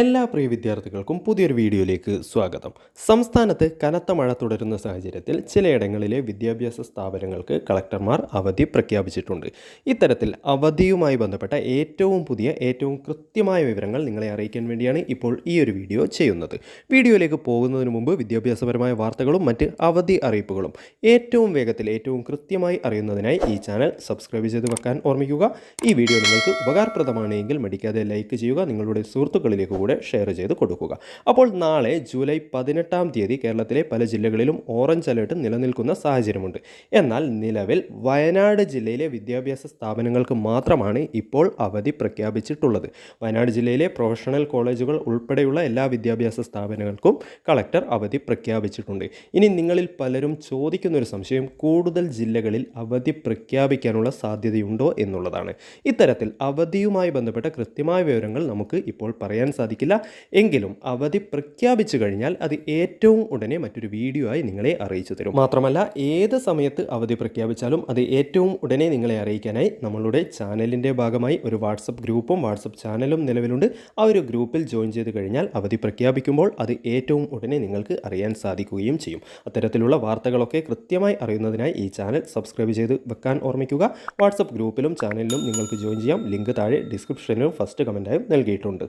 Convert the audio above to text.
എല്ലാ പ്രിയ വിദ്യാർത്ഥികൾക്കും പുതിയൊരു വീഡിയോയിലേക്ക് സ്വാഗതം. സംസ്ഥാനത്ത് കനത്ത മഴ തുടരുന്ന സാഹചര്യത്തിൽ ചിലയിടങ്ങളിലെ വിദ്യാഭ്യാസ സ്ഥാപനങ്ങൾക്ക് കളക്ടർമാർ അവധി പ്രഖ്യാപിച്ചിട്ടുണ്ട്. ഇത്തരത്തിൽ അവധിയുമായി ബന്ധപ്പെട്ട ഏറ്റവും പുതിയ ഏറ്റവും കൃത്യമായ വിവരങ്ങൾ നിങ്ങളെ അറിയിക്കാൻ വേണ്ടിയാണ് ഇപ്പോൾ ഈ ഒരു വീഡിയോ ചെയ്യുന്നത്. വീഡിയോയിലേക്ക് പോകുന്നതിന് മുമ്പ് വിദ്യാഭ്യാസപരമായ വാർത്തകളും മറ്റ് അവധി അറിയിപ്പുകളും ഏറ്റവും വേഗത്തിൽ ഏറ്റവും കൃത്യമായി അറിയുന്നതിനായി ഈ ചാനൽ സബ്സ്ക്രൈബ് ചെയ്ത് വെക്കാൻ ഓർമ്മിക്കുക. ഈ വീഡിയോ നിങ്ങൾക്ക് ഉപകാരപ്രദമാണെങ്കിൽ മടിക്കാതെ ലൈക്ക് ചെയ്യുക. നിങ്ങളുടെ സുഹൃത്തുക്കളിലേക്ക് കൂടെ ഷെയർ ചെയ്ത് കൊടുക്കുക. അപ്പോൾ നാളെ ജൂലൈ പതിനെട്ടാം തീയതി കേരളത്തിലെ പല ജില്ലകളിലും ഓറഞ്ച് അലേർട്ട് നിലനിൽക്കുന്ന സാഹചര്യമുണ്ട്. എന്നാൽ നിലവിൽ വയനാട് ജില്ലയിലെ വിദ്യാഭ്യാസ സ്ഥാപനങ്ങൾക്ക് മാത്രമാണ് ഇപ്പോൾ അവധി പ്രഖ്യാപിച്ചിട്ടുള്ളത്. വയനാട് ജില്ലയിലെ പ്രൊഫഷണൽ കോളേജുകൾ ഉൾപ്പെടെയുള്ള എല്ലാ വിദ്യാഭ്യാസ സ്ഥാപനങ്ങൾക്കും കളക്ടർ അവധി പ്രഖ്യാപിച്ചിട്ടുണ്ട്. ഇനി നിങ്ങളിൽ പലരും ചോദിക്കുന്ന ഒരു സംശയം കൂടുതൽ ജില്ലകളിൽ അവധി പ്രഖ്യാപിക്കാനുള്ള സാധ്യതയുണ്ടോ എന്നുള്ളതാണ്. ഇത്തരത്തിൽ അവധിയുമായി ബന്ധപ്പെട്ട കൃത്യമായ വിവരങ്ങൾ നമുക്ക് ഇപ്പോൾ പറയാൻ സാധിക്കില്ല. എങ്കിലും അവധി പ്രഖ്യാപിച്ചു കഴിഞ്ഞാൽ അത് ഏറ്റവും ഉടനെ മറ്റൊരു വീഡിയോ ആയി നിങ്ങളെ അറിയിച്ചു തരും. മാത്രമല്ല ഏത് സമയത്ത് അവധി പ്രഖ്യാപിച്ചാലും അത് ഏറ്റവും ഉടനെ നിങ്ങളെ അറിയിക്കാനായി നമ്മളുടെ ചാനലിന്റെ ഭാഗമായി ഒരു വാട്സപ്പ് ഗ്രൂപ്പും വാട്സപ്പ് ചാനലും നിലവിലുണ്ട്. ആ ഒരു ഗ്രൂപ്പിൽ ജോയിൻ ചെയ്ത് കഴിഞ്ഞാൽ അവധി പ്രഖ്യാപിക്കുമ്പോൾ അത് ഏറ്റവും ഉടനെ നിങ്ങൾക്ക് അറിയാൻ സാധിക്കുകയും ചെയ്യും. അത്തരത്തിലുള്ള വാർത്തകളൊക്കെ കൃത്യമായി അറിയുന്നതിനായി ഈ ചാനൽ സബ്സ്ക്രൈബ് ചെയ്ത് വെക്കാൻ ഓർമ്മിക്കുക. വാട്സപ്പ് ഗ്രൂപ്പിലും ചാനലിലും നിങ്ങൾക്ക് ജോയിൻ ചെയ്യാം. ലിങ്ക് താഴെ ഡിസ്ക്രിപ്ഷനിലും ഫസ്റ്റ് കമന്റായും നൽകിയിട്ടുണ്ട്.